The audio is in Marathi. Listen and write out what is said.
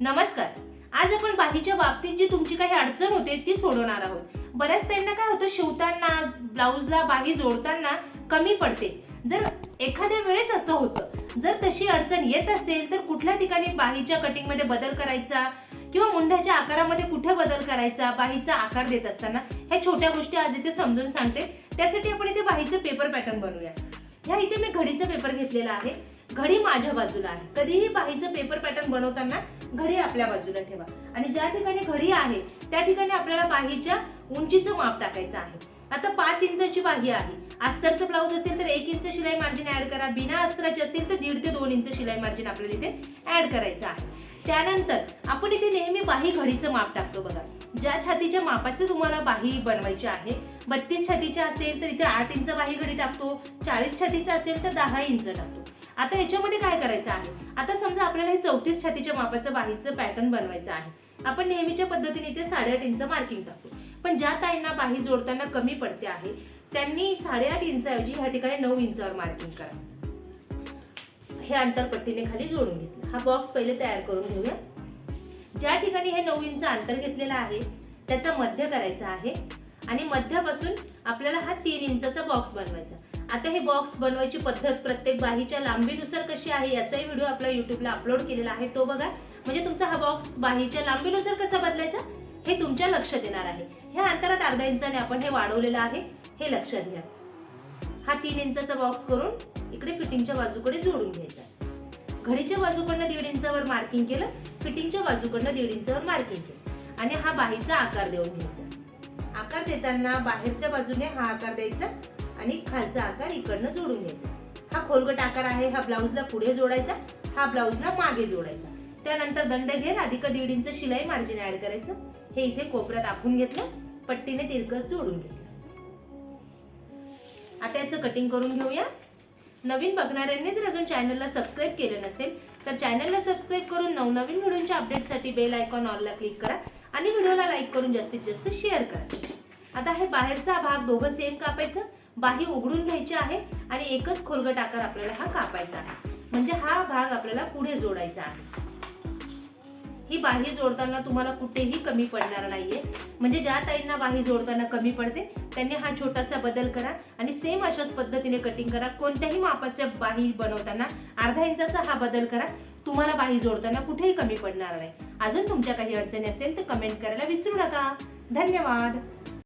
नमस्कार. आज आपण बाहीच्या बाबतीत जी तुमची काही अडचण होते ती सोडवणार आहोत. बऱ्याच त्यांना काय होतं शिवताना ब्लाऊजला बाही जोडताना कमी पडते. जर एखाद्या वेळेस असं होतं जर तशी अडचण येत असेल तर कुठल्या ठिकाणी बाहीच्या कटिंगमध्ये बदल करायचा किंवा मुंढ्याच्या आकारामध्ये कुठे बदल करायचा बाहीचा आकार देत असताना ह्या छोट्या गोष्टी आज इथे समजून सांगते. त्यासाठी आपण इथे बाहीचं पेपर पॅटर्न बनवूया. ह्या इथे मी घडीचा पेपर घेतलेला आहे. घडी माझ्या बाजूला आहे. कधीही बाहीचं पेपर पॅटर्न बनवताना घडी आपल्या बाजूला ठेवा. आणि ज्या ठिकाणी घडी आहे त्या ठिकाणी आपल्याला बाहीच्या उंचीचं माप टाकायचं आहे. आता पाच इंचाची बाही आहे. अस्तरचं ब्लाऊज असेल तर एक इंच शिलाई मार्जिन ऍड करा. बिना अस्तराची असेल तर दीड ते दोन इंच शिलाई मार्जिन आपल्याला इथे ऍड करायचं आहे. त्यानंतर आपण इथे नेहमी बाही घडीचं माप टाकतो बघा. ज्या छातीच्या मापाचे तुम्हाला बाही बनवायची आहे बत्तीस छातीच्या असेल तर इथे आठ इंच बाही घडी टाकतो. चाळीस छातीचं असेल तर दहा इंच टाकतो. आता याच्यामध्ये काय करायचं आहे? आता समजा आपल्याला हे चौतीस छातीच्या मापाचं बाहीचं पॅटर्न बनवायचं आहे. आपण नेहमीच्या पद्धतीने इथे साडेआठ इंच मार्किंग टाकतो. पण ज्या ताईंना बाही जोडताना कमी पडते आहे त्यांनी साडेआठ इंचाऐवजी ह्या ठिकाणी नऊ इंचावर मार्किंग करा. हे अंतरपट्टीने खाली जोडून घेतलं. हा बॉक्स पहिले तयार करून घेऊया. ज्या ठिकाणी हे नऊ इंच अंतर घेतलेलं आहे त्याचा मध्य करायचा आहे. आणि मध्यापासून आपल्याला हा तीन इंचाचा बॉक्स बनवायचा. आता हे बॉक्स बनवायची पद्धत प्रत्येक बाहीच्या लांबीनुसार कशी आहे याचाही व्हिडिओ आपल्या युट्यूबला अपलोड केलेला आहे. तो बघा. म्हणजे तुमचा हा बॉक्स बाहीच्या लांबीनुसार कसा बदलायचा? हे तुमच्या लक्षात येणार आहे. ह्या अंतरात अर्धा इंचाने आपण हे वाढवलेलं आहे. हे लक्षात घ्या. हा तीन इंचाचा बॉक्स करून इकडे फिटिंगच्या बाजूकडे जोडून घ्यायचा. घडीच्या बाजूकडनं दीड इंचावर मार्किंग केलं फिटिंगच्या बाजूकडनं दीड इंचावर मार्किंग केलं. आणि हा बाहीचा आकार देऊन घ्यायचा. आकार देताना बाहेरच्या बाजूने हा आकार द्यायचा आणि खालचा आकार इकडनं जोडून घ्यायचा. हा खोलगट आकार आहे हा ब्लाऊजला पुढे जोडायचा हा ब्लाऊजला मागे जोडायचा. त्यानंतर दंड घेत अधिक दीड इंच शिलाई मार्जिन ऍड करायचं. हे इथे कोपऱ्यात आखून घेतलं पट्टीने तिरकस जोडून घेतलं. आता याचं कटिंग करून घेऊया. नवीन बघणाऱ्यांनी जर अजून चॅनलला सबस्क्राईब केलं नसेल तर चॅनलला सबस्क्राईब करून नवनवीन व्हिडिओच्या अपडेटसाठी बेल आयकॉन ऑलला क्लिक करा आणि व्हिडिओला लाईक करून जास्तीत जास्त शेअर करा. आता हे बाहेरचा भाग दोघं सेम कापायचं. बाही उघडून घ्यायची आहे आणि एकच खोलगट आकार आपल्याला हा कापायचा आहे. म्हणजे हा भाग आपल्याला पुढे जोडायचा आहे. ही बाही जोडताना तुम्हाला कुठेही कमी पडणार नाहीये. म्हणजे ज्या ताईंना बाही जोडताना कमी पडते त्यांनी हा छोटासा बदल करा आणि सेम अशाच पद्धतीने कटिंग करा. कोणत्याही मापाच्या बाही बनवताना अर्धा इंचाचा हा बदल करा. तुम्हाला बाही जोडताना कुठेही कमी पडणार नाही. अजून तुमच्या काही अडचणी असेल तर कमेंट करायला विसरू नका. धन्यवाद.